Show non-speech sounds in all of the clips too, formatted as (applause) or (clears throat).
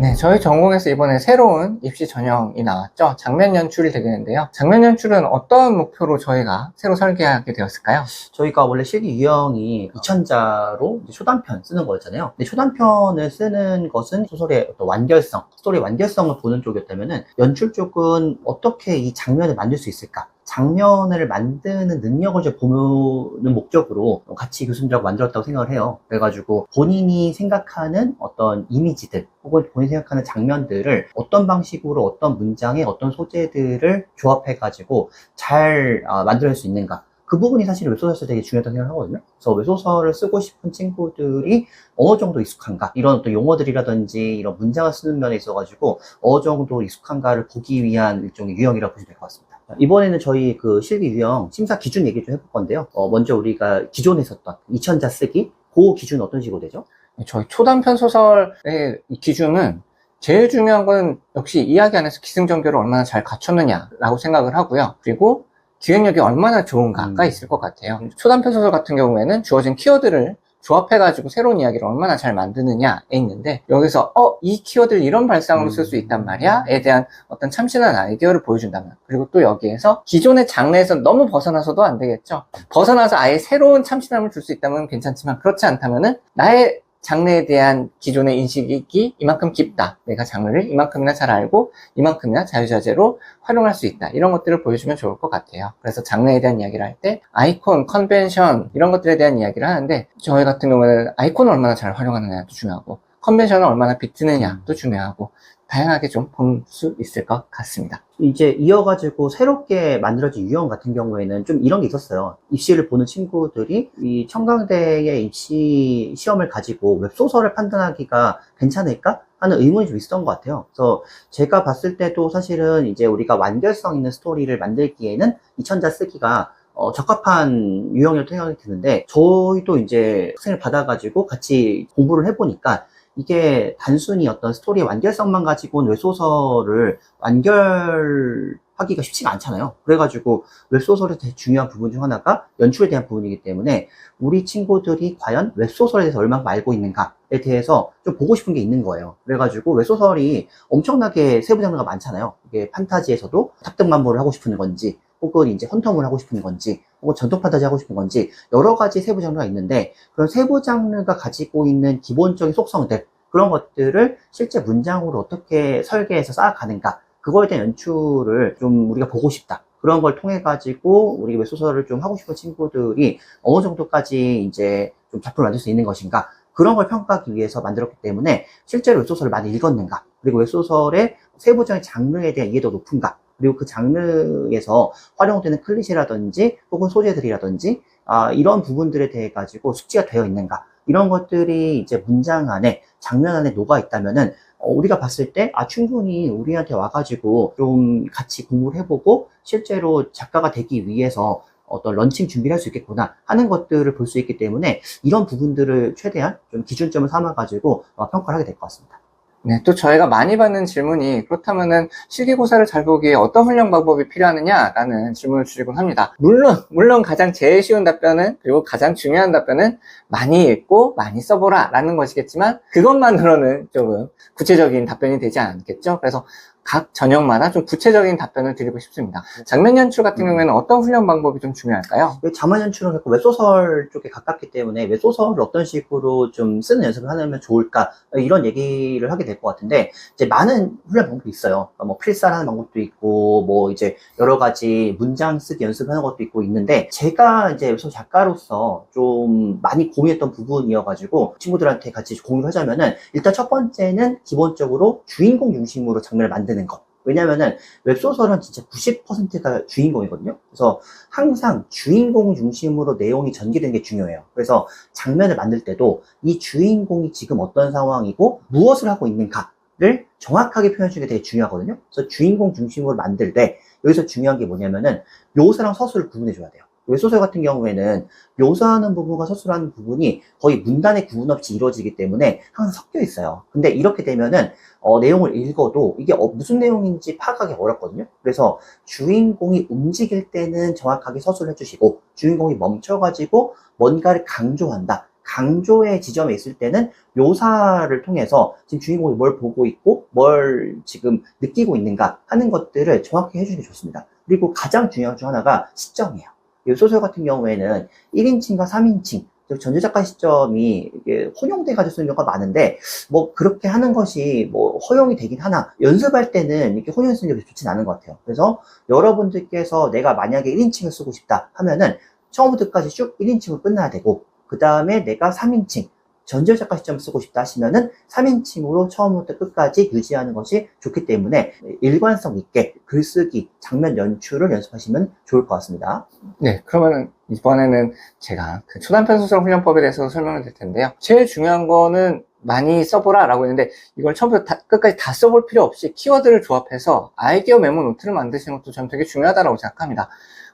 네, 저희 전공에서 이번에 새로운 입시 전형이 나왔죠. 장면 연출이 되겠는데요. 장면 연출은 어떤 목표로 저희가 새로 설계하게 되었을까요? 저희가 원래 실기 유형이 2천자로 초단편 쓰는 거였잖아요. 근데 초단편을 쓰는 것은 소설의 완결성, 스토리 완결성을 보는 쪽이었다면은 연출 쪽은 어떻게 이 장면을 만들 수 있을까? 장면을 만드는 능력을 좀 보는 목적으로 같이 교수님들하고 만들었다고 생각을 해요. 그래가지고 본인이 생각하는 어떤 이미지들 혹은 본인이 생각하는 장면들을 어떤 방식으로 어떤 문장에 어떤 소재들을 조합해가지고 잘 아, 만들어낼 수 있는가. 그 부분이 사실 웹소설 되게 중요하다고 생각하거든요. 그래서 웹소설을 쓰고 싶은 친구들이 어느 정도 익숙한가, 이런 어떤 용어들이라든지 이런 문장을 쓰는 면에 있어가지고 어느 정도 익숙한가를 보기 위한 일종의 유형이라고 보시면 될 것 같습니다. 이번에는 저희 그 실기 유형 심사 기준 얘기 좀 해볼 건데요. 어, 먼저 우리가 기존에 썼던 2000자 쓰기, 그 기준 어떤 식으로 되죠? 저희 초단편 소설의 이 기준은 제일 중요한 건 역시 이야기 안에서 기승전결을 얼마나 잘 갖췄느냐라고 생각을 하고요. 그리고 기획력이 얼마나 좋은가가 음. 있을 것 같아요. 초단편 소설 같은 경우에는 주어진 키워드를 조합해가지고 새로운 이야기를 얼마나 잘 만드느냐에 있는데 여기서 어 이 키워드를 이런 발상으로 쓸 수 있단 말이야에 대한 어떤 참신한 아이디어를 보여준다면 그리고 또 여기에서 기존의 장르에서 너무 벗어나서도 안 되겠죠? 벗어나서 아예 새로운 참신함을 줄 수 있다면 괜찮지만 그렇지 않다면은 나의 장르에 대한 기존의 인식이 이만큼 깊다. 내가 장르를 이만큼이나 잘 알고 이만큼이나 자유자재로 활용할 수 있다. 이런 것들을 보여주면 좋을 것 같아요. 그래서 장르에 대한 이야기를 할 때 아이콘, 컨벤션 이런 것들에 대한 이야기를 하는데 저희 같은 경우는 아이콘을 얼마나 잘 활용하느냐도 중요하고 컨벤션을 얼마나 비트느냐도 중요하고 다양하게 좀 볼 수 있을 것 같습니다. 이제 이어가지고 새롭게 만들어진 유형 같은 경우에는 좀 이런 게 있었어요. 입시를 보는 친구들이 이 청강대의 입시 시험을 가지고 웹소설을 판단하기가 괜찮을까? 하는 의문이 좀 있었던 것 같아요. 그래서 제가 봤을 때도 사실은 이제 우리가 완결성 있는 스토리를 만들기에는 2000자 쓰기가 어, 적합한 유형이라고 생각이 드는데 저희도 이제 학생을 받아가지고 같이 공부를 해보니까 이게 단순히 어떤 스토리의 완결성만 가지고는 웹소설을 완결하기가 쉽지가 않잖아요. 그래가지고 웹소설의 중요한 부분 중 하나가 연출에 대한 부분이기 때문에 우리 친구들이 과연 웹소설에 대해서 얼마나 알고 있는가에 대해서 좀 보고 싶은 게 있는 거예요. 그래가지고 웹소설이 엄청나게 세부 장르가 많잖아요. 이게 판타지에서도 탑등만보를 하고 싶은 건지 혹은 이제 헌터물 하고 싶은 건지, 혹은 전통 판타지 하고 싶은 건지, 여러 가지 세부 장르가 있는데, 그런 세부 장르가 가지고 있는 기본적인 속성들, 그런 것들을 실제 문장으로 어떻게 설계해서 쌓아가는가, 그거에 대한 연출을 좀 우리가 보고 싶다. 그런 걸 통해 가지고 우리 웹소설을 좀 하고 싶은 친구들이 어느 정도까지 이제 좀 작품을 만들 수 있는 것인가, 그런 걸 평가하기 위해서 만들었기 때문에 실제로 웹소설을 많이 읽었는가, 그리고 웹소설의 세부적인 장르에 대한 이해도 높은가, 그리고 그 장르에서 활용되는 클리셰라든지 혹은 소재들이라든지 아, 이런 부분들에 대해 가지고 숙지가 되어 있는가 이런 것들이 이제 문장 안에 장면 안에 녹아 있다면은 어, 우리가 봤을 때 아, 충분히 우리한테 와가지고 좀 같이 공부를 해보고 실제로 작가가 되기 위해서 어떤 런칭 준비를 할 수 있겠구나 하는 것들을 볼 수 있기 때문에 이런 부분들을 최대한 좀 기준점을 삼아가지고 어, 평가를 하게 될 것 같습니다. 네, 또 저희가 많이 받는 질문이 그렇다면은 실기고사를 잘 보기에 어떤 훈련 방법이 필요하느냐라는 질문을 주시곤 합니다. 물론, 물론 가장 제일 쉬운 답변은 그리고 가장 중요한 답변은 많이 읽고 많이 써보라 라는 것이겠지만 그것만으로는 조금 구체적인 답변이 되지 않겠죠? 그래서 각 전형마다 좀 구체적인 답변을 드리고 싶습니다. 장면 연출 같은 경우에는 어떤 훈련 방법이 좀 중요할까요? 자만 연출은 약간 웹소설 쪽에 가깝기 때문에 웹소설을 어떤 식으로 좀 쓰는 연습을 하면 좋을까 이런 얘기를 하게 될 것 같은데 이제 많은 훈련 방법이 있어요. 뭐 필사하는 방법도 있고 뭐 이제 여러 가지 문장 쓰기 연습하는 것도 있고 있는데 제가 이제 웹소설 작가로서 좀 많이 고민했던 부분이어가지고 친구들한테 같이 공유를 하자면은 일단 첫 번째는 기본적으로 주인공 중심으로 장면을 만드는 것. 왜냐면은 웹소설은 진짜 90%가 주인공이거든요. 그래서 항상 주인공 중심으로 내용이 전개되는 게 중요해요. 그래서 장면을 만들 때도 이 주인공이 지금 어떤 상황이고 무엇을 하고 있는가를 정확하게 표현해 주는 게 되게 중요하거든요. 그래서 주인공 중심으로 만들 때 여기서 중요한 게 뭐냐면은 묘사랑 서술을 구분해 줘야 돼요. 웹소설 같은 경우에는 묘사하는 부분과 서술하는 부분이 거의 문단의 구분 없이 이루어지기 때문에 항상 섞여 있어요. 근데 이렇게 되면은 어, 내용을 읽어도 이게 어, 무슨 내용인지 파악하기 어렵거든요. 그래서 주인공이 움직일 때는 정확하게 서술을 해주시고 주인공이 멈춰가지고 뭔가를 강조한다. 강조의 지점에 있을 때는 묘사를 통해서 지금 주인공이 뭘 보고 있고 뭘 지금 느끼고 있는가 하는 것들을 정확히 해주는 게 좋습니다. 그리고 가장 중요한 중 하나가 시점이에요. 이 소설 같은 경우에는 1인칭과 3인칭, 즉 전주작가 시점이 이게 혼용돼 가지고 쓰는 경우가 많은데 뭐 그렇게 하는 것이 뭐 허용이 되긴 하나 연습할 때는 이렇게 혼용 쓰는 게 좋진 않은 것 같아요. 그래서 여러분들께서 내가 만약에 1인칭을 쓰고 싶다 하면은 처음부터 끝까지 쭉 1인칭으로 끝나야 되고 그 다음에 내가 3인칭 전절 작가 시점 쓰고 싶다 하시면은 3인칭으로 처음부터 끝까지 유지하는 것이 좋기 때문에 일관성 있게 글쓰기, 장면 연출을 연습하시면 좋을 것 같습니다. 네, 그러면 이번에는 제가 그 초단편 소설 훈련법에 대해서 설명을 드릴 텐데요. 제일 중요한 거는 많이 써보라 라고 했는데 이걸 처음부터 다- 끝까지 다 써볼 필요 없이 키워드를 조합해서 아이디어 메모 노트를 만드시는 것도 저는 되게 중요하다고 생각합니다.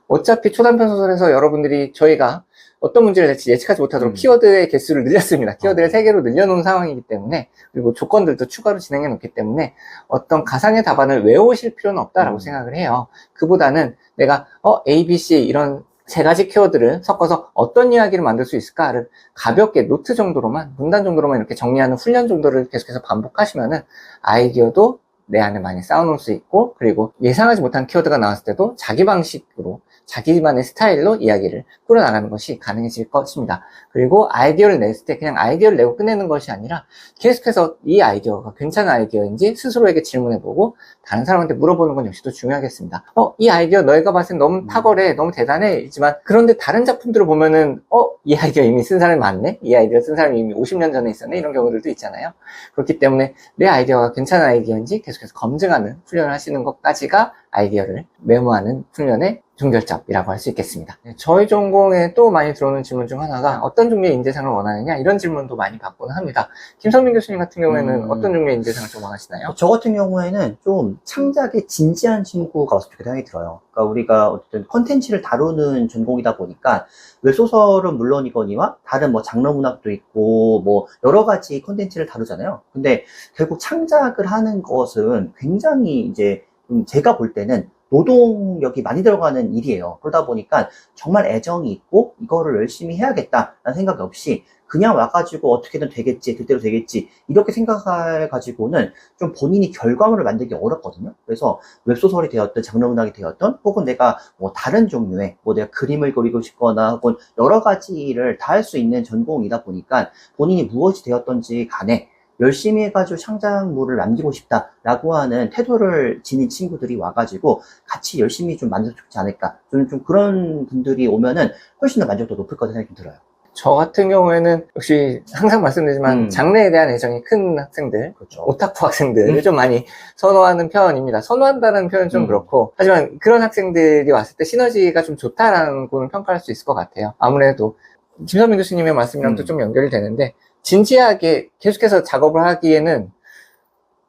어차피 초단편 소설에서 여러분들이 저희가 어떤 문제를 낼지 예측하지 못하도록 음. 키워드의 개수를 늘렸습니다. 키워드를 어. 3개로 늘려놓은 상황이기 때문에 그리고 조건들도 추가로 진행해 놓기 때문에 어떤 가상의 답안을 외우실 필요는 없다라고 음. 생각을 해요. 그보다는 내가 어 A, B, C 이런 세 가지 키워드를 섞어서 어떤 이야기를 만들 수 있을까를 가볍게 노트 정도로만 문단 정도로만 이렇게 정리하는 훈련 정도를 계속해서 반복하시면은 아이디어도 내 안에 많이 쌓아놓을 수 있고 그리고 예상하지 못한 키워드가 나왔을 때도 자기 방식으로 자기만의 스타일로 이야기를 꾸려나가는 것이 가능해질 것입니다. 그리고 아이디어를 냈을 때 그냥 아이디어를 내고 끝내는 것이 아니라 계속해서 이 아이디어가 괜찮은 아이디어인지 스스로에게 질문해보고 다른 사람한테 물어보는 건 역시도 중요하겠습니다. 어, 이 아이디어 너희가 봤을 때 너무 음. 탁월해, 너무 대단해. 있지만 그런데 다른 작품들을 보면은 어, 이 아이디어 이미 쓴 사람이 많네? 이 아이디어 쓴 사람이 이미 50년 전에 있었네? 이런 경우들도 있잖아요. 그렇기 때문에 내 아이디어가 괜찮은 아이디어인지 계속 해서 검증하는 훈련을 하시는 것까지가 아이디어를 메모하는 훈련의 종결점이라고 할 수 있겠습니다. 네, 저희 전공에 또 많이 들어오는 질문 중 하나가 어떤 종류의 인재상을 원하느냐 이런 질문도 많이 받고는 합니다. 김성민 교수님 같은 경우에는 음. 어떤 종류의 인재상을 좀 원하시나요? 저 같은 경우에는 좀 창작에 진지한 친구가 왔으면 좋겠다는 생각이 들어요. 그러니까 우리가 어쨌든 컨텐츠를 다루는 전공이다 보니까 웹소설은 물론이거니와 다른 뭐 장르 문학도 있고 뭐 여러 가지 컨텐츠를 다루잖아요. 근데 결국 창작을 하는 것은 굉장히 이제 좀 제가 볼 때는 노동력이 많이 들어가는 일이에요. 그러다 보니까 정말 애정이 있고 이거를 열심히 해야겠다라는 생각 없이 그냥 와가지고 어떻게든 되겠지, 그대로 되겠지 이렇게 생각해 가지고는 좀 본인이 결과물을 만들기 어렵거든요. 그래서 웹소설이 되었든 장르문학이 되었든 혹은 내가 뭐 다른 종류의 뭐 내가 그림을 그리고 싶거나 혹은 여러 가지를 다 할 수 있는 전공이다 보니까 본인이 무엇이 되었던지 간에 열심히 해가지고 창작물을 남기고 싶다라고 하는 태도를 지닌 친구들이 와가지고 같이 열심히 좀 만들면 좋지 않을까. 저는 좀 그런 분들이 오면은 훨씬 더 만족도 높을 거라는 생각이 좀 들어요. 저 같은 경우에는 역시 항상 말씀드리지만 음. 장르에 대한 애정이 큰 학생들 그렇죠. 오타쿠 학생들을 음. 좀 많이 선호하는 편입니다. 선호한다는 표현은 좀 음. 그렇고 하지만 그런 학생들이 왔을 때 시너지가 좀 좋다라는 거는 평가할 수 있을 것 같아요. 아무래도 김선민 교수님의 말씀이랑도 음. 좀 연결이 되는데 진지하게 계속해서 작업을 하기에는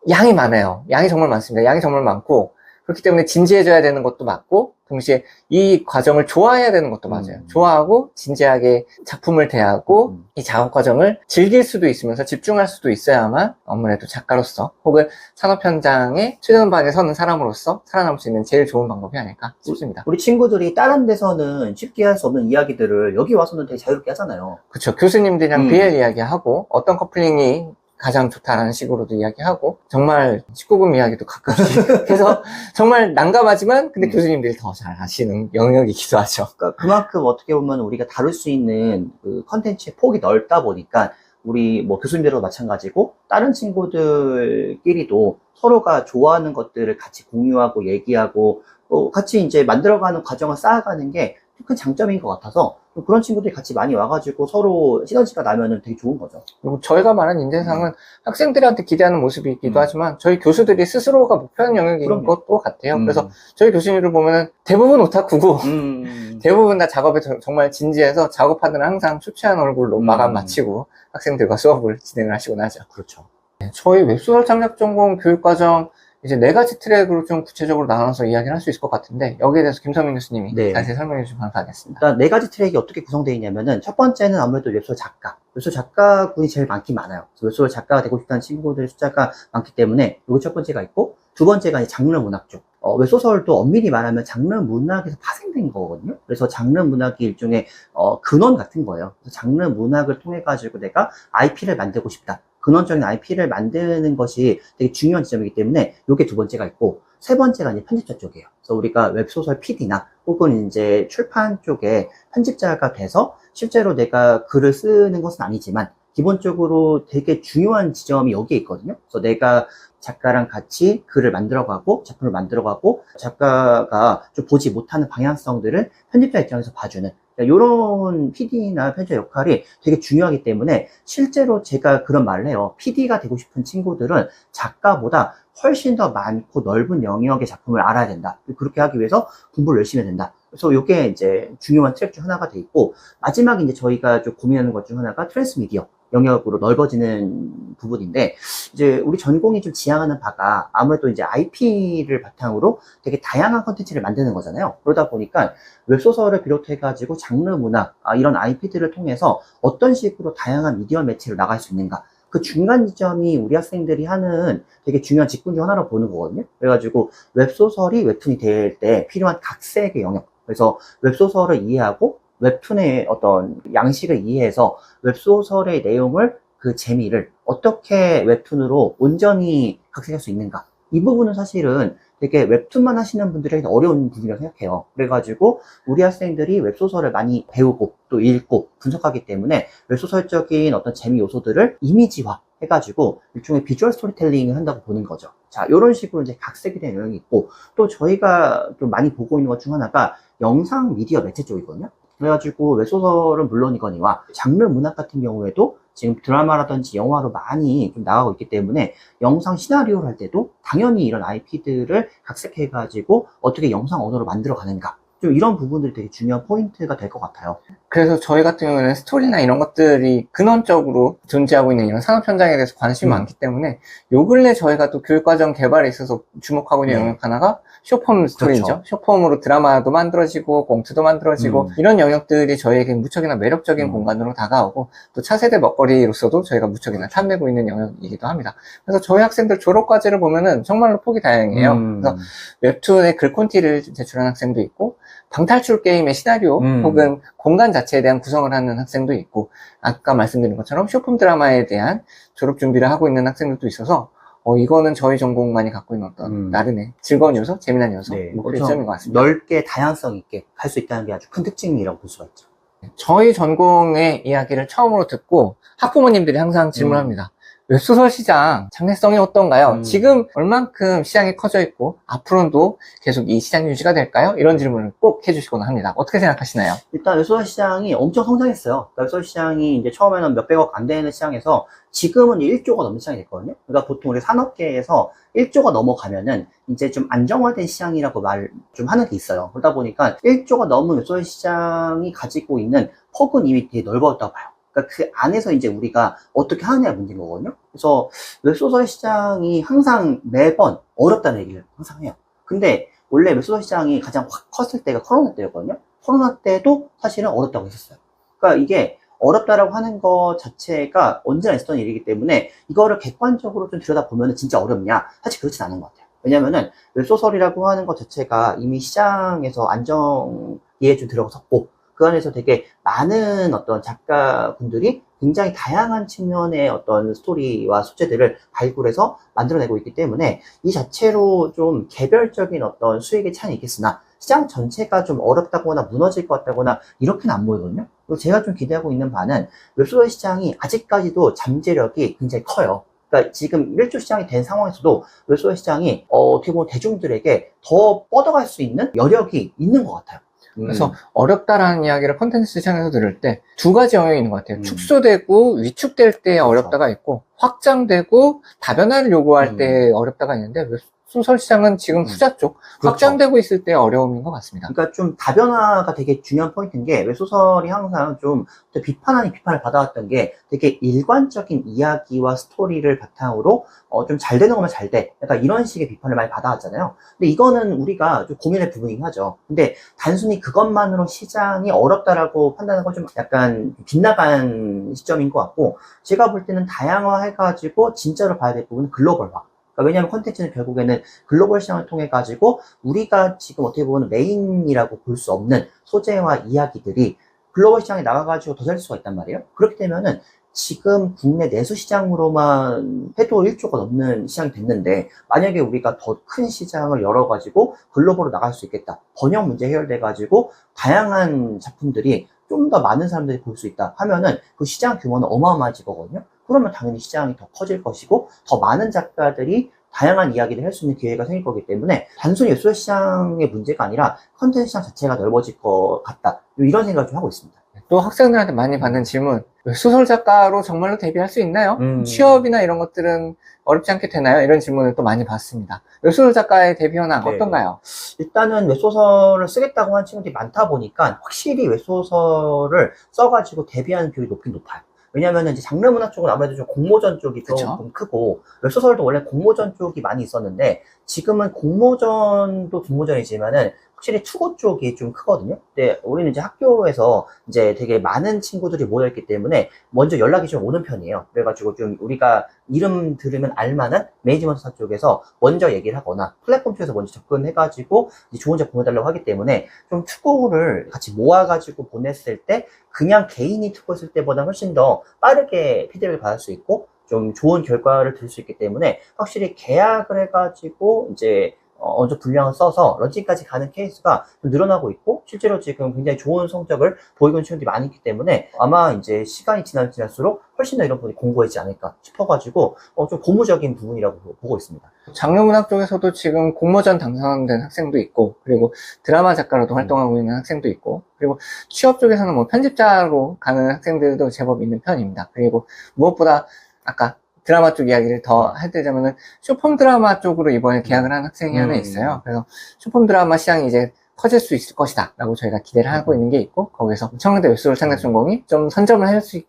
양이 많아요. 양이 정말 많습니다. 양이 정말 많고 그렇기 때문에 진지해져야 되는 것도 맞고 동시에 이 과정을 좋아해야 되는 것도 맞아요. 음. 좋아하고 진지하게 작품을 대하고 음. 이 작업 과정을 즐길 수도 있으면서 집중할 수도 있어야만 아무래도 작가로서 혹은 산업 현장의 최전방에 서는 사람으로서 살아남을 수 있는 제일 좋은 방법이 아닐까 싶습니다. 우리 친구들이 다른 데서는 쉽게 할 수 없는 이야기들을 여기 와서는 되게 자유롭게 하잖아요. 그렇죠. 교수님들이랑 음. BL 이야기하고 어떤 커플링이 가장 좋다라는 식으로도 이야기하고 정말 19금 이야기도 가끔씩 (laughs) 해서 정말 난감하지만 근데 음. 교수님들이 더 잘 아시는 영역이기도 하죠. 그러니까 그만큼 어떻게 보면 우리가 다룰 수 있는 그 컨텐츠의 폭이 넓다 보니까 우리 뭐 교수님들도 마찬가지고 다른 친구들끼리도 서로가 좋아하는 것들을 같이 공유하고 얘기하고 어, 같이 이제 만들어가는 과정을 쌓아가는 게 큰 장점인 것 같아서 좀 그런 친구들이 같이 많이 와가지고 서로 시너지가 나면은 되게 좋은 거죠. 그리고 저희가 말한 인재상은 학생들한테 기대하는 모습이기도 음. 하지만 저희 교수들이 스스로가 목표하는 영역인 그럼요. 것도 같아요. 음. 그래서 저희 교수님들 보면은 대부분 오타쿠고 음. (laughs) 대부분 다 작업에 저- 정말 진지해서 작업하는 항상 초췌한 얼굴로 음. 마감 마치고 학생들과 수업을 진행을 하시곤 하죠. 그렇죠. 네, 저희 웹소설 창작 전공 교육과정 이제 네 가지 트랙으로 좀 구체적으로 나눠서 이야기를 할 수 있을 것 같은데 여기에 대해서 김성민 교수님이 네. 자세히 설명해 주시면 감사하겠습니다. 일단 네 가지 트랙이 어떻게 구성되어 있냐면은 첫 번째는 아무래도 웹소설 작가. 웹소설 작가군이 제일 많긴 많아요. 웹소설 작가가 되고 싶다는 친구들 숫자가 많기 때문에 이게 첫 번째가 있고 두 번째가 이제 장르 문학 쪽. 어, 웹소설도 엄밀히 말하면 장르 문학에서 파생된 거거든요. 그래서 장르 문학이 일종의 어, 근원 같은 거예요. 장르 문학을 통해 가지고 내가 IP를 만들고 싶다. 근원적인 IP를 만드는 것이 되게 중요한 지점이기 때문에 이게 두 번째가 있고 세 번째가 이제 편집자 쪽이에요. 그래서 우리가 웹소설 PD나 혹은 이제 출판 쪽에 편집자가 돼서 실제로 내가 글을 쓰는 것은 아니지만 기본적으로 되게 중요한 지점이 여기에 있거든요. 그래서 내가 작가랑 같이 글을 만들어가고 작품을 만들어가고 작가가 좀 보지 못하는 방향성들을 편집자 입장에서 봐주는 이런 PD나 편집자 역할이 되게 중요하기 때문에 실제로 제가 그런 말을 해요. PD가 되고 싶은 친구들은 작가보다 훨씬 더 많고 넓은 영역의 작품을 알아야 된다. 그렇게 하기 위해서 공부를 열심히 해야 된다. 그래서 이게 이제 중요한 트랙 중 하나가 돼 있고 마지막에 이제 저희가 좀 고민하는 것 중 하나가 트랜스미디어 영역으로 넓어지는 부분인데 이제 우리 전공이 좀 지향하는 바가 아무래도 이제 IP를 바탕으로 되게 다양한 컨텐츠를 만드는 거잖아요. 그러다 보니까 웹소설을 비롯해 가지고 장르 문학 아, 이런 IP들을 통해서 어떤 식으로 다양한 미디어 매체로 나갈 수 있는가 그 중간 지점이 우리 학생들이 하는 되게 중요한 직군 중 하나로 보는 거거든요. 그래가지고 웹소설이 웹툰이 될 때 필요한 각색의 영역. 그래서 웹소설을 이해하고 웹툰의 어떤 양식을 이해해서 웹소설의 내용을 그 재미를 어떻게 웹툰으로 온전히 각색할 수 있는가. 이 부분은 사실은 되게 웹툰만 하시는 분들에게 어려운 부분이라고 생각해요. 그래가지고 우리 학생들이 웹소설을 많이 배우고 또 읽고 분석하기 때문에 웹소설적인 어떤 재미 요소들을 이미지화 해가지고 일종의 비주얼 스토리텔링을 한다고 보는 거죠. 자, 이런 식으로 이제 각색이 된 영역이 있고 또 저희가 좀 많이 보고 있는 것 중 하나가 영상 미디어 매체 쪽이거든요. 그래가지고 웹소설은 물론이거니와 장르 문학 같은 경우에도 지금 드라마라든지 영화로 많이 좀 나가고 있기 때문에 영상 시나리오를 할 때도 당연히 이런 IP들을 각색해가지고 어떻게 영상 언어로 만들어 가는가. 좀 이런 부분들이 되게 중요한 포인트가 될 것 같아요. 그래서 저희 같은 경우에는 스토리나 이런 것들이 근원적으로 존재하고 있는 이런 산업 현장에 대해서 관심이 음. 많기 때문에 요 근래 저희가 또 교육과정 개발에 있어서 주목하고 있는 네. 영역 하나가 쇼폼 스토리죠. 그렇죠. 쇼폼으로 드라마도 만들어지고 공트도 만들어지고 음. 이런 영역들이 저희에게 무척이나 매력적인 음. 공간으로 다가오고 또 차세대 먹거리로서도 저희가 무척이나 탐내고 있는 영역이기도 합니다. 그래서 저희 학생들 졸업과제를 보면은 정말로 폭이 다양해요. 음. 그래서 웹툰의 글콘티를 제출한 학생도 있고 방탈출 게임의 시나리오 음. 혹은 공간 자체에 대한 구성을 하는 학생도 있고 아까 말씀드린 것처럼 쇼폼 드라마에 대한 졸업 준비를 하고 있는 학생들도 있어서 어, 이거는 저희 전공만이 갖고 있는 어떤 음. 나름의 즐거운 요소, 재미난 요소, 네, 뭐 그런 점인 것 같습니다. 넓게 다양성 있게 갈수 있다는 게 아주 큰 특징이라고 볼 수가 있죠. 저희 전공의 이야기를 처음으로 듣고 학부모님들이 항상 질문합니다. 웹소설 시장 장래성이 어떤가요? 음. 지금 얼만큼 시장이 커져 있고 앞으로도 계속 이 시장 유지가 될까요? 이런 질문을 꼭 해주시곤 합니다. 어떻게 생각하시나요? 일단 웹소설 시장이 엄청 성장했어요. 웹소설 시장이 이제 처음에는 몇백억 안 되는 시장에서 지금은 1조가 넘는 시장이 됐거든요. 그러니까 보통 우리 산업계에서 1조가 넘어가면은 이제 좀 안정화된 시장이라고 말 좀 하는 게 있어요. 그러다 보니까 1조가 넘은 웹소설 시장이 가지고 있는 폭은 이미 되게 넓어졌다고 봐요. 그러니까 그 안에서 이제 우리가 어떻게 하느냐가 문제인 거거든요. 그래서 웹소설 시장이 항상 매번 어렵다는 얘기를 항상 해요. 근데 원래 웹소설 시장이 가장 확 컸을 때가 코로나 때였거든요. 코로나 때도 사실은 어렵다고 했었어요. 그러니까 이게 어렵다라고 하는 것 자체가 언제나 있었던 일이기 때문에 이거를 객관적으로 좀 들여다보면 진짜 어렵냐? 사실 그렇진 않은 것 같아요. 왜냐면은 웹소설이라고 하는 것 자체가 이미 시장에서 안정기에 좀 들어섰고 그 안에서 되게 많은 어떤 작가분들이 굉장히 다양한 측면의 어떤 스토리와 소재들을 발굴해서 만들어내고 있기 때문에 이 자체로 좀 개별적인 어떤 수익의 차이는 있겠으나 시장 전체가 좀 어렵다거나 무너질 것 같다거나 이렇게는 안 보이거든요. 그리고 제가 좀 기대하고 있는 바는 웹소설 시장이 아직까지도 잠재력이 굉장히 커요. 그러니까 지금 1조 시장이 된 상황에서도 웹소설 시장이 어, 떻게 보면 대중들에게 더 뻗어갈 수 있는 여력이 있는 것 같아요. 그래서 어렵다라는 이야기를 컨텐츠 시장에서 들을 때 두 가지 영역이 있는 것 같아요. 음. 축소되고 위축될 때 어렵다가 있고 확장되고 다변화를 요구할 음. 때 어렵다가 있는데 웹 소설 시장은 지금 음. 후자 쪽 그렇죠. 확장되고 있을 때 어려움인 것 같습니다. 그러니까 좀 다변화가 되게 중요한 포인트인 게 웹소설이 항상 좀 비판 아닌 비판을 받아왔던 게 되게 일관적인 이야기와 스토리를 바탕으로 어, 좀 잘 되는 거면 잘 돼. 약간 이런 식의 비판을 많이 받아왔잖아요. 근데 이거는 우리가 좀 고민할 부분이긴 하죠. 근데 단순히 그것만으로 시장이 어렵다라고 판단하는 건좀 약간 빗나간 시점인 것 같고 제가 볼 때는 다양화해가지고 진짜로 봐야 될 부분은 글로벌화. 그러니까 왜냐하면 컨텐츠는 결국에는 글로벌 시장을 통해 가지고 우리가 지금 어떻게 보면 메인이라고 볼 수 없는 소재와 이야기들이 글로벌 시장에 나가가지고 더 살 수가 있단 말이에요. 그렇게 되면은 지금 국내 내수 시장으로만 해도 1조가 넘는 시장이 됐는데 만약에 우리가 더 큰 시장을 열어가지고 글로벌로 나갈 수 있겠다. 번역 문제 해결돼가지고 다양한 작품들이 좀 더 많은 사람들이 볼 수 있다 하면은 그 시장 규모는 어마어마해질 거거든요. 그러면 당연히 시장이 더 커질 것이고 더 많은 작가들이 다양한 이야기를 할 수 있는 기회가 생길 거기 때문에 단순히 웹소설 시장의 문제가 아니라 컨텐츠 시장 자체가 넓어질 것 같다. 이런 생각을 좀 하고 있습니다. 또 학생들한테 많이 받는 질문, 소설 작가로 정말로 데뷔할 수 있나요? 음. 취업이나 이런 것들은 어렵지 않게 되나요? 이런 질문을 또 많이 받습니다. 소설 작가의 데뷔 현황 네. 어떤가요? 일단은 웹소설을 쓰겠다고 하는 친구들이 많다 보니까 확실히 웹소설을 써가지고 데뷔하는 비율이 높긴 높아요. 왜냐면은 이제 장르 문학 쪽은 아무래도 좀 공모전 쪽이 그쵸. 조금 크고 웹소설도 원래 공모전 쪽이 많이 있었는데 지금은 공모전도 공모전이지만은 확실히 투고 쪽이 좀 크거든요. 근데 우리는 이제 학교에서 이제 되게 많은 친구들이 모여있기 때문에 먼저 연락이 좀 오는 편이에요. 그래가지고 좀 우리가 이름 들으면 알만한 매니지먼트사 쪽에서 먼저 얘기를 하거나 플랫폼 쪽에서 먼저 접근해가지고 좋은 작품 해달라고 하기 때문에 좀 투고를 같이 모아가지고 보냈을 때 그냥 개인이 투고했을 때보다 훨씬 더 빠르게 피드백을 받을 수 있고 좀 좋은 결과를 들 수 있기 때문에 확실히 계약을 해가지고 이제 어, 어느 정도 분량을 써서 런칭까지 가는 케이스가 좀 늘어나고 있고 실제로 지금 굉장히 좋은 성적을 보이고 있는 친구들이 많이 있기 때문에 아마 이제 시간이 지나면 지날수록 훨씬 더 이런 부분이 공고해지지 않을까 싶어가지고 어, 좀 고무적인 부분이라고 보고 있습니다. 장르 문학 쪽에서도 지금 공모전 당선된 학생도 있고, 그리고 드라마 작가로도 음. 활동하고 있는 학생도 있고, 그리고 취업 쪽에서는 뭐 편집자로 가는 학생들도 제법 있는 편입니다. 그리고 무엇보다 아까 드라마 쪽 이야기를 더 해드리자면은 쇼폼 드라마 쪽으로 이번에 계약을 한 학생이 하나 음. 있어요. 그래서 쇼폼 드라마 시장이 이제 커질 수 있을 것이다 라고 저희가 기대를 하고 음. 있는 게 있고 거기서 청와대 웹소설 창작 전공이 좀 선점을 할 수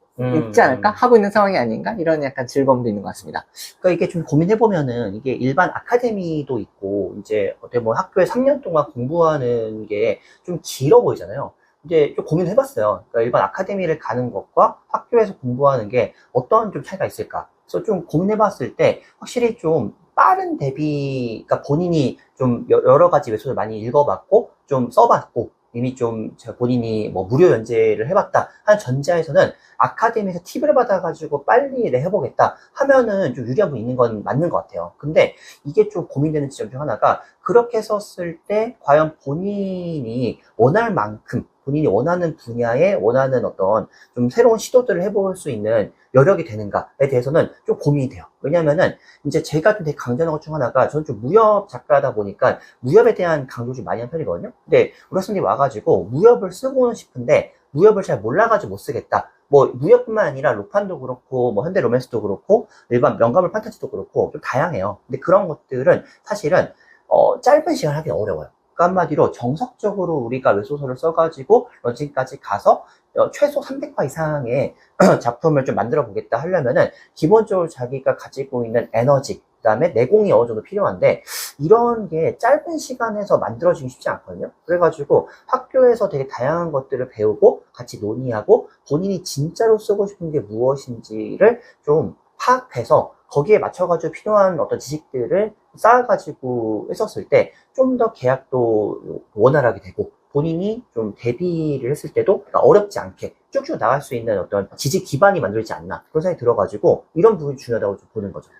있지 않을까 하고 있는 상황이 아닌가 이런 약간 즐거움도 있는 것 같습니다. 그러니까 이게 좀 고민해 보면은 이게 일반 아카데미도 있고 이제 어떻게 보면 학교에 3년 동안 공부하는 게 좀 길어 보이잖아요. 이제 좀 고민해 봤어요. 그러니까 일반 아카데미를 가는 것과 학교에서 공부하는 게 어떤 좀 차이가 있을까? 그래서 좀 고민해봤을 때 확실히 좀 빠른 대비, 그러니까 본인이 좀 여- 여러 가지 웹소설 많이 읽어봤고 좀 써봤고 이미 좀 제가 본인이 뭐 무료 연재를 해봤다 하는 전제하에서는 아카데미에서 팁을 받아가지고 빨리 내 해보겠다 하면은 좀 유리한 부분이 있는 건 맞는 것 같아요. 근데 이게 좀 고민되는 지점 중 하나가 그렇게 썼을 때 과연 본인이 원할 만큼 본인이 원하는 분야에 원하는 어떤 좀 새로운 시도들을 해볼 수 있는 여력이 되는가에 대해서는 좀 고민이 돼요. 왜냐면은 이제 제가 좀 되게 강조하는 것 중 하나가 저는 좀 무협 작가다 보니까 무협에 대한 강조를 좀 많이 하는 편이거든요. 근데 우리 학생들이 와가지고 무협을 쓰고는 싶은데 무협을 잘 몰라가지고 못 쓰겠다. 뭐 무협뿐만 아니라 로판도 그렇고 뭐 현대 로맨스도 그렇고 일반 명가물 판타지도 그렇고 좀 다양해요. 근데 그런 것들은 사실은 어, 짧은 시간 하기 어려워요. 그러니까 한마디로 정석적으로 우리가 웹소설을 써가지고 런칭까지 가서 어, 최소 300화 이상의 (clears throat) 작품을 좀 만들어 보겠다 하려면은 기본적으로 자기가 가지고 있는 에너지 그 다음에 내공이 어느 정도 필요한데 이런 게 짧은 시간에서 만들어지기 쉽지 않거든요. 그래가지고 학교에서 되게 다양한 것들을 배우고 같이 논의하고 본인이 진짜로 쓰고 싶은 게 무엇인지를 좀 파악해서 거기에 맞춰가지고 필요한 어떤 지식들을 쌓아가지고 했었을 때 좀 더 계약도 원활하게 되고 본인이 좀 대비를 했을 때도 어렵지 않게 쭉쭉 나갈 수 있는 어떤 지식 기반이 만들지 않나 그런 생각이 들어가지고 이런 부분이 중요하다고 좀 보는 거죠.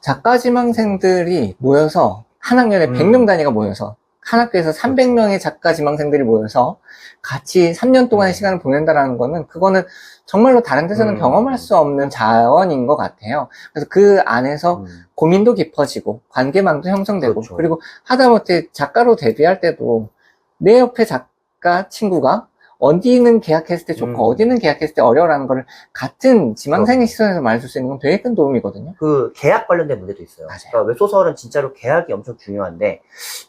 작가 지망생들이 모여서 한 학년에 음. 100명 단위가 모여서 한 학교에서 300명의 작가 지망생들이 모여서 같이 3년 동안의 음. 시간을 보낸다라는 거는 그거는 정말로 다른 데서는 음. 경험할 수 없는 자원인 것 같아요. 그래서 그 안에서 고민도 깊어지고 관계망도 형성되고 그렇죠. 그리고 하다못해 작가로 데뷔할 때도 내 옆에 작가 친구가 어디는 계약했을 때 좋고 음. 어디는 계약했을 때 어려워라는 거를 같은 지망생의. 시선에서 말해줄 수 있는 건 되게 큰 도움이거든요. 그 계약 관련된 문제도 있어요. 맞아요. 그러니까 웹소설은 진짜로 계약이 엄청 중요한데,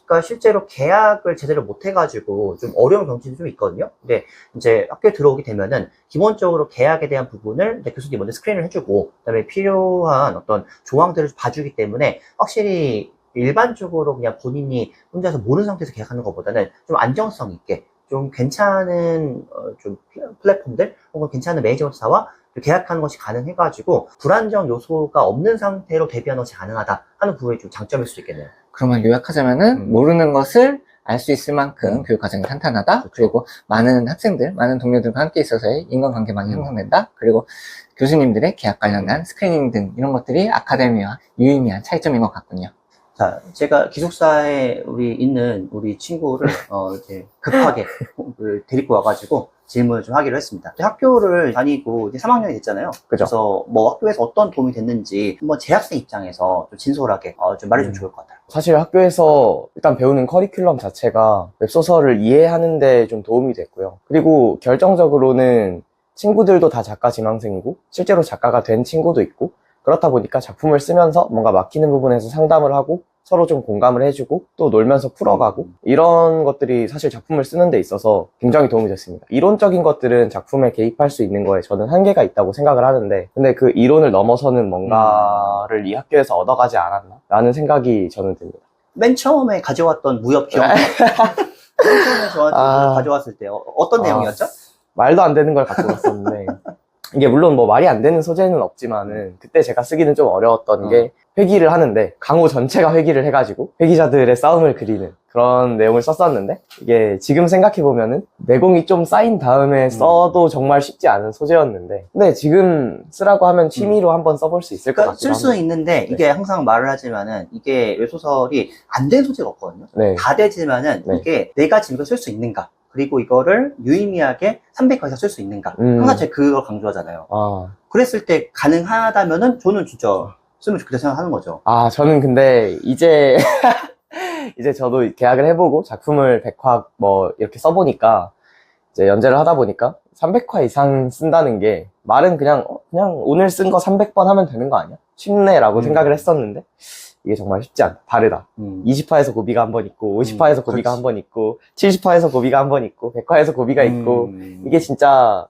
그러니까 실제로 계약을 제대로 못 해가지고 좀 어려운 경우도 좀 있거든요. 근데 이제 학교에 들어오게 되면은 기본적으로 계약에 대한 부분을 이제 교수님이 먼저 스크린을 해주고, 그다음에 필요한 어떤 조항들을 봐주기 때문에 확실히 일반적으로 그냥 본인이 혼자서 모르는 상태에서 계약하는 것보다는 좀 안정성 있게 좀 괜찮은 어, 좀 플랫- 플랫폼들 혹은 괜찮은 매니지먼트사와 계약하는 것이 가능해가지고 불안정 요소가 없는 상태로 대비하는 것이 가능하다 하는 부분이 좀 장점일 수도 있겠네요. 그러면 요약하자면은 음. 모르는 것을 알 수 있을 만큼 음. 교육 과정이 탄탄하다. 그렇죠. 그리고 많은 학생들, 많은 동료들과 함께 있어서의 인간관계 많이 음. 형성된다. 그리고 교수님들의 계약 관련한 스크리닝 등 이런 것들이 아카데미와 유의미한 차이점인 것 같군요. 자, 제가 기숙사에 우리 있는 우리 친구를 어, 이제 급하게 그 데리고 와가지고 질문을 좀 하기로 했습니다. 학교를 다니고 이제 3학년이 됐잖아요. 그죠? 그래서 뭐 학교에서 어떤 도움이 됐는지 한번 재학생 입장에서 좀 진솔하게 어, 좀 말해주면 음. 좋을 것 같아요. 사실 학교에서 일단 배우는 커리큘럼 자체가 웹소설을 이해하는데 좀 도움이 됐고요. 그리고 결정적으로는 친구들도 다 작가 지망생이고 실제로 작가가 된 친구도 있고 그렇다 보니까 작품을 쓰면서 뭔가 막히는 부분에서 상담을 하고 서로 좀 공감을 해주고 또 놀면서 풀어가고 이런 것들이 사실 작품을 쓰는 데 있어서 굉장히 도움이 됐습니다. 이론적인 것들은 작품에 개입할 수 있는 거에 저는 한계가 있다고 생각을 하는데 근데 그 이론을 넘어서는 뭔가를 이 학교에서 얻어가지 않았나 라는 생각이 저는 듭니다. 맨 처음에 가져왔던 무협 기억. (laughs) 맨 처음에 저한테 아. 가져왔을 때 어, 어떤 아. 내용이었죠? 말도 안 되는 걸 갖고 갔었는데 (laughs) 이게 물론 뭐 말이 안 되는 소재는 없지만은 그때 제가 쓰기는 좀 어려웠던 게 회기를 하는데 강호 전체가 회기를 해가지고 회기자들의 싸움을 그리는 그런 내용을 썼었는데 이게 지금 생각해 보면은 내공이 좀 쌓인 다음에 써도 정말 쉽지 않은 소재였는데 근데 지금 쓰라고 하면 취미로 한번 써볼 수 있을 것 그러니까 같기도 쓸 수는. 있는데 이게 항상 말을 하지만은 이게 웹소설이 안 된 소재가 없거든요. 네. 다 되지만은 네. 이게 내가 지금 쓸 수 있는가 그리고 이거를 유의미하게 300화 이상 쓸 수 있는가 음. 항상 제가 그걸 강조하잖아요. 아, 그랬을 때 가능하다면은 저는 진짜 쓰면 좋겠다 생각하는 거죠. 아, 저는 근데 이제 (laughs) 이제 저도 계약을 해보고 작품을 100화 뭐 이렇게 써보니까 이제 연재를 하다 보니까 300화 이상 쓴다는 게 말은 그냥 어, 그냥 오늘 쓴 거 300번 하면 되는 거 아니야? 쉽네라고 음. 생각을 했었는데 이게 정말 쉽지 않다. 다르다. 음. 20화에서 고비가 한 번 있고 50화에서 음, 고비가. 한 번 있고 70화에서 고비가 한 번 있고 100화에서 고비가 있고 음. 이게 진짜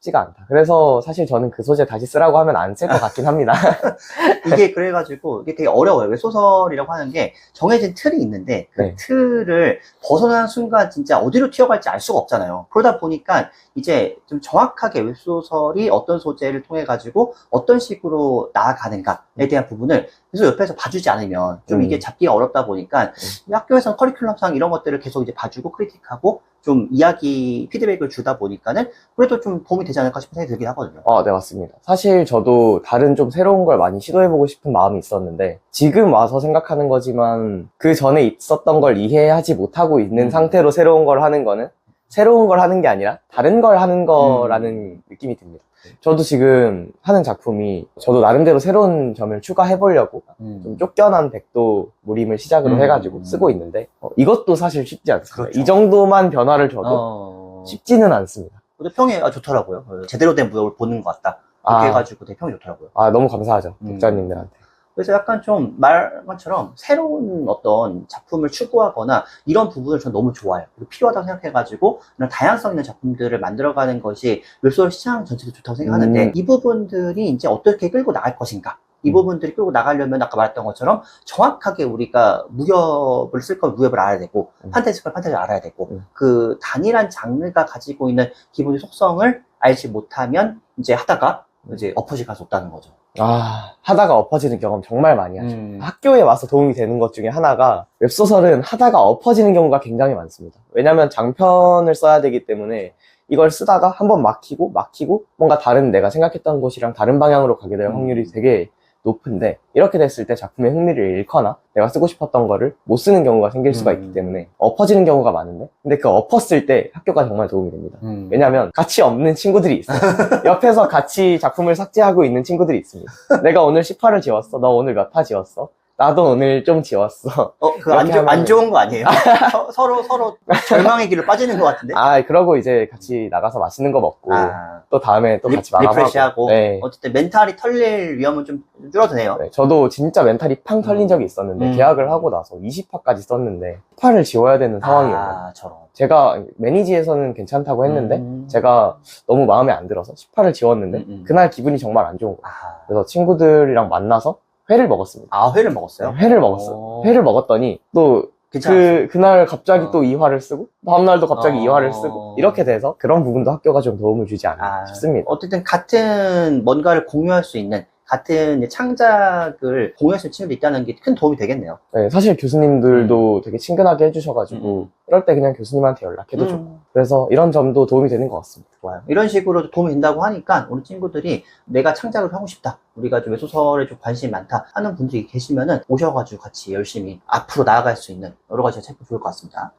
쉽지가 않다. 그래서 사실 저는 그 소재 다시 쓰라고 하면 안 쓸 것 같긴 합니다. (laughs) 이게 그래가지고 이게 되게 어려워요. 왜 소설이라고 하는 게 정해진 틀이 있는데 그 네. 틀을 벗어나는 순간 진짜 어디로 튀어갈지 알 수가 없잖아요. 그러다 보니까 이제 좀 정확하게 웹소설이 어떤 소재를 통해 가지고 어떤 식으로 나아가는가에 대한 부분을 계속 옆에서 봐주지 않으면 좀 음. 이게 잡기가 어렵다 보니까 학교에서는 커리큘럼상 이런 것들을 계속 이제 봐주고 크리틱하고 좀 이야기 피드백을 주다 보니까는 그래도 좀 도움이 되지 않을까 싶은 생각이 들긴 하거든요. 어, 네, 맞습니다. 사실 저도 다른 좀 새로운 걸 많이 시도해보고 싶은 마음이 있었는데, 지금 와서 생각하는 거지만, 그 전에 있었던 걸 이해하지 못하고 있는 음. 상태로 새로운 걸 하는 거는, 새로운 걸 하는 게 아니라, 다른 걸 하는 거라는 느낌이 듭니다. 저도 지금 하는 작품이, 저도 나름대로 새로운 점을 추가해보려고, 좀 쫓겨난 백도 무림을 시작으로 음. 해가지고 쓰고 있는데, 어, 이것도 사실 쉽지 않습니다. 그렇죠. 이 정도만 변화를 줘도 어... 쉽지는 않습니다. 근데 평이 아, 좋더라고요. 어, 제대로 된 무역을 보는 것 같다. 이렇게 아, 해가지고 되게 평이 좋더라고요. 아, 너무 감사하죠. 음. 독자님들한테. 그래서 약간 좀말 것처럼 새로운 어떤 작품을 추구하거나 이런 부분을 저는 너무 좋아해요. 그리고 필요하다고 생각해가지고 이런 다양성 있는 작품들을 만들어가는 것이 웹소설 시장 전체도 좋다고 생각하는데 음. 이 부분들이 이제 어떻게 끌고 나갈 것인가. 이 음. 부분들이 끌고 나가려면 아까 말했던 것처럼 정확하게 우리가 무협을 쓸 거면 무협을 알아야 되고 음. 판타지 쓸 판타지를 알아야 되고 음. 그 단일한 장르가 가지고 있는 기본의 속성을 알지 못하면 이제 하다가 이제 엎어질 가수 없다는 거죠. 아, 하다가 엎어지는 경험 정말 많이 하죠. 음. 학교에 와서 도움이 되는 것 중에 하나가 웹소설은 하다가 엎어지는 경우가 굉장히 많습니다. 왜냐면 장편을 써야 되기 때문에 이걸 쓰다가 한번 막히고 막히고 뭔가 다른 내가 생각했던 곳이랑 다른 방향으로 가게 될 음. 확률이 되게 높은데 이렇게 됐을 때 작품의 흥미를 잃거나 내가 쓰고 싶었던 거를 못 쓰는 경우가 생길 수가 음. 있기 때문에 엎어지는 경우가 많은데 근데 그 엎었을 때 학교가 정말 도움이 됩니다. 음. 왜냐면 같이 없는 친구들이 있어요. (laughs) 옆에서 같이 작품을 삭제하고 있는 친구들이 있습니다. 내가 오늘 10화를 지웠어. 너 오늘 몇 화 지웠어? 나도 오늘 좀 지웠어. 어, 그 안 이렇게 하면은- 좋은 거 아니에요? (laughs) 서, 로 서로 절망의 길로 빠지는 것 같은데? 아, 그러고 이제 같이 나가서 맛있는 거 먹고 아, 또 다음에 또 리, 같이 마감하고. 리프레시하고 네. 어쨌든 멘탈이 털릴 위험은 좀 줄어드네요. 네, 저도 진짜 멘탈이 팡 털린 음. 적이 있었는데 음. 계약을 하고 나서 20화까지 썼는데 10화를 지워야 되는 상황이었어요. 아, 저런. 제가 매니지에서는 괜찮다고 했는데 음. 제가 너무 마음에 안 들어서 10화를 지웠는데 음, 음. 그날 기분이 정말 안 좋은 거예요. 아, 그래서 친구들이랑 만나서 회를 먹었습니다. 아, 회를 먹었어요? 회를 먹었어 요. 오. 회를 먹었더니 또. 그, 그날 갑자기 어. 또 이화를 쓰고, 다음날도 갑자기 어. 이화를 쓰고, 이렇게 돼서 그런 부분도 학교가 좀 도움을 주지 않나 아, 싶습니다. 어쨌든 같은 뭔가를 공유할 수 있는 같은 창작을 있는 친구도 있다는 게 큰 도움이 되겠네요. 네, 사실 교수님들도 되게 친근하게 해주셔가지고, 음. 이럴 때 그냥 교수님한테 연락해도 음. 좋고, 그래서 이런 점도 도움이 되는 것 같습니다. 좋아요. 이런 식으로 도움이 된다고 하니까 우리 친구들이 내가 창작을 하고 싶다. 우리가 좀 소설에 좀 관심이 많다 하는 분들이 계시면은 오셔가지고 같이 열심히 앞으로 나아갈 수 있는 여러 가지 제품 좋을 것 같습니다.